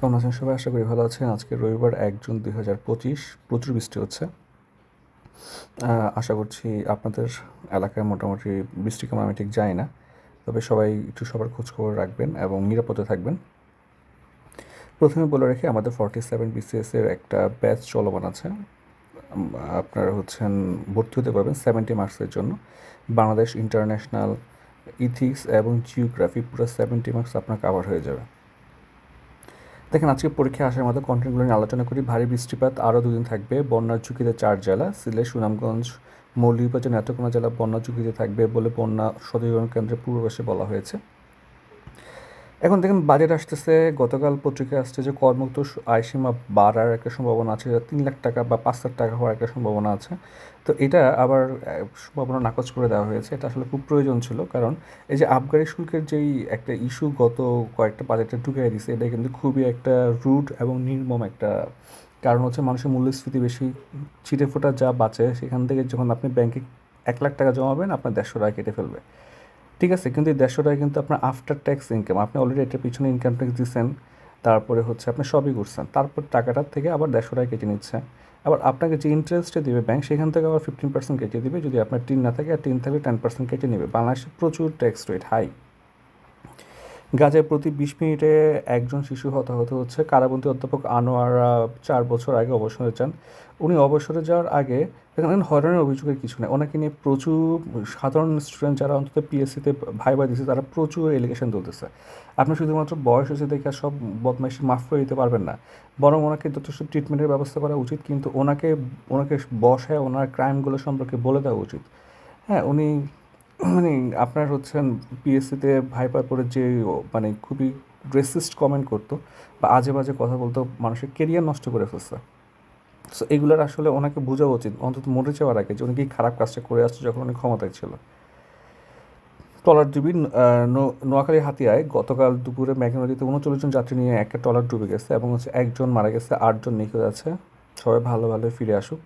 কেমন আছেন সবাই? আশা করি ভালো আছেন। আজকে রবিবার এক জুন দুই হাজার পঁচিশ, প্রচুর বৃষ্টি হচ্ছে। আশা করছি আপনাদের এলাকায় মোটামুটি বৃষ্টি কেমন, আমি ঠিক জানি না। তবে সবাই একটু সবার খোঁজখবর রাখবেন এবং নিরাপদে থাকবেন। প্রথমে বলে রেখে, আমাদের ফর্টি সেভেন বিসিএসের একটা ব্যাচ চলমান আছে। আপনারা হচ্ছেন, ভর্তি হতে পারবেন সেভেন্টি মার্কসের জন্য। বাংলাদেশ ইন্টারন্যাশনাল ইথিক্স এবং জিওগ্রাফি পুরো সেভেন্টি মার্কস আপনার কাভার হয়ে যাবে। দেখেন, আজকে পরীক্ষায় আসার মতো কন্টেন্টগুলো নিয়ে আলোচনা করি। ভারী বৃষ্টিপাত আরও দুদিন থাকবে। বন্যার ঝুঁকিতে চার জেলা, সিলেট, সুনামগঞ্জ, মৌলভীবাজার, নেত্রকোনা জেলা বন্যা ঝুঁকিতে থাকবে বলে বন্যা সচেতন কেন্দ্রের পূর্বাভাসে বলা হয়েছে। এখন দেখেন বাজেট আসতেছে, গতকাল পত্রিকায় আসছে যে করমুক্ত আয়সীমা বাড়ার একটা সম্ভাবনা আছে তিন লাখ টাকা বা পাঁচ লাখ টাকা হওয়ার একটা সম্ভাবনা আছে। তো এটা আবার সম্ভাবনা নাকচ করে দেওয়া হয়েছে, এটা আসলে খুব প্রয়োজন ছিল। কারণ এই যে আবগারি শুল্কের যেই একটা ইস্যু গত কয়েকটা বাজেটে ঢুকিয়ে দিছে, এটা কিন্তু খুবই একটা রুড এবং নির্মম একটা কারণ হচ্ছে মানুষের মূল্যস্ফীতি বেশি ছিটে ফোটা যা বাঁচে, সেখান থেকে যখন আপনি ব্যাংকে এক লাখ টাকা জমাবেন, আপনার দেড়শো টাকা কেটে ফেলবে। ঠিক আছে, কিন্তু দেড়শো টাকা কিন্তু আপনার আফটার ট্যাক্স ইনকাম আপনি অলরেডি এটার পিছনে ইনকাম ট্যাক্স দিচ্ছেন তারপরে হচ্ছে আপনি সবই করছেন, তারপর টাকাটার থেকে আবার দেড়শো টাকা কেটে নিচ্ছে। আবার আপনাকে যে ইন্টারেস্টে দেবে ব্যাংক সেখান থেকে আবার ফিফটিন পার্সেন্ট কেটে দেবে, যদি আপনার টিন না থাকে, আর টিন থাকলে টেন পার্সেন্ট কেটে নেবে। বাংলাদেশে প্রচুর ট্যাক্স রেট হাই গাজায় প্রতি বিশ মিনিটে একজন শিশু হতাহত হচ্ছে। কারাবন্দী অধ্যাপক আনোয়ারা চার বছর আগে অবসরে যান উনি অবসরে যাওয়ার আগে দেখেন হয়রানির অভিযোগের কিছু নেই। ওনাকে নিয়ে প্রচুর সাধারণ স্টুডেন্ট যারা অন্তত পিএসসিতে ভাই ভাই দিচ্ছে তারা প্রচুর এলিগেশন তুলতেছে। আপনি শুধুমাত্র বয়স হয়েছে দেখে সব বদমাইশি মাফ করে দিতে পারবেন না। বরং ওনাকে যথেষ্ট ট্রিটমেন্টের ব্যবস্থা করা উচিত, কিন্তু ওনাকে ওনাকে বসায় ওনার ক্রাইমগুলো সম্পর্কে বলে দেওয়া উচিত। হ্যাঁ উনি মানে আপনার হচ্ছেন পিএসসিতে ভাইপার করে যে মানে খুবই রেসিস্ট কমেন্ট করতো বা আজে বাজে কথা বলতো, মানুষের কেরিয়ার নষ্ট করে ফেলছে। সো এগুলোর আসলে ওনাকে বোঝা উচিত। অন্তত মরে যাওয়ার আগে যে উনি কি খারাপ কাজটা করে আসছে যখন উনি ক্ষমতায় ছিল। ট্রলার নোয়াখালী হাতিয়ায় গতকাল দুপুরে মেঘনা নদীতে উনচল্লিশ জন যাত্রী নিয়ে একটা ট্রলার ডুবে গেছে এবং হচ্ছে একজন মারা গেছে, আটজন নিখোঁজ আছে। সবাই ভালো ভালো, ফিরে আসুক।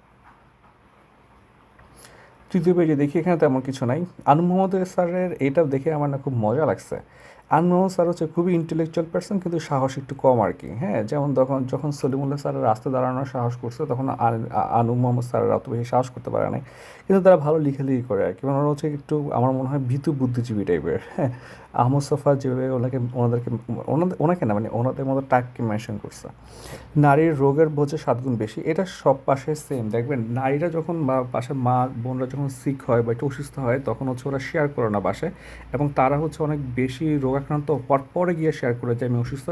তৃতীয় পেজে দেখি, এখানে তেমন কিছু নাই। আনু মোহাম্মদ স্যারের এটা দেখে আমার না খুব মজা লাগছে। আনু মোহাম্মদ স্যার হচ্ছে খুবই ইন্টেলেকচুয়াল পার্সন কিন্তু সাহস একটু কম আর কি। হ্যাঁ যেমন তখন, যখন সলিমুল্লাহ স্যারের রাস্তা দাঁড়ানোর সাহস করছে, তখন আন- মোহাম্মদ স্যারের অত বেশি সাহস করতে পারে নাই। কিন্তু তারা ভালো লিখালিখি করে আর কি। মানে ওরা হচ্ছে একটু, আমার মনে হয় ভীতু বুদ্ধিজীবী টাইপের হ্যাঁ আহমদ সফা যেভাবে ওনাকে, ওনাদেরকে ওনাদের ওনাকে না মানে ওনাদের মতো টাককে মেনশন করছে। নারীর রোগের বোঝে সাতগুণ বেশি, এটা সব পাশে সেম দেখবেন, নারীরা যখন বা, পাশে মা, বোনরা যখন সিক হয় বা একটু অসুস্থ হয়, তখন হচ্ছে ওরা শেয়ার করে না বাসায় এবং তারা হচ্ছে অনেক বেশি রোগাক্রান্ত হওয়ার পরে গিয়ে শেয়ার করে যে আমি অসুস্থ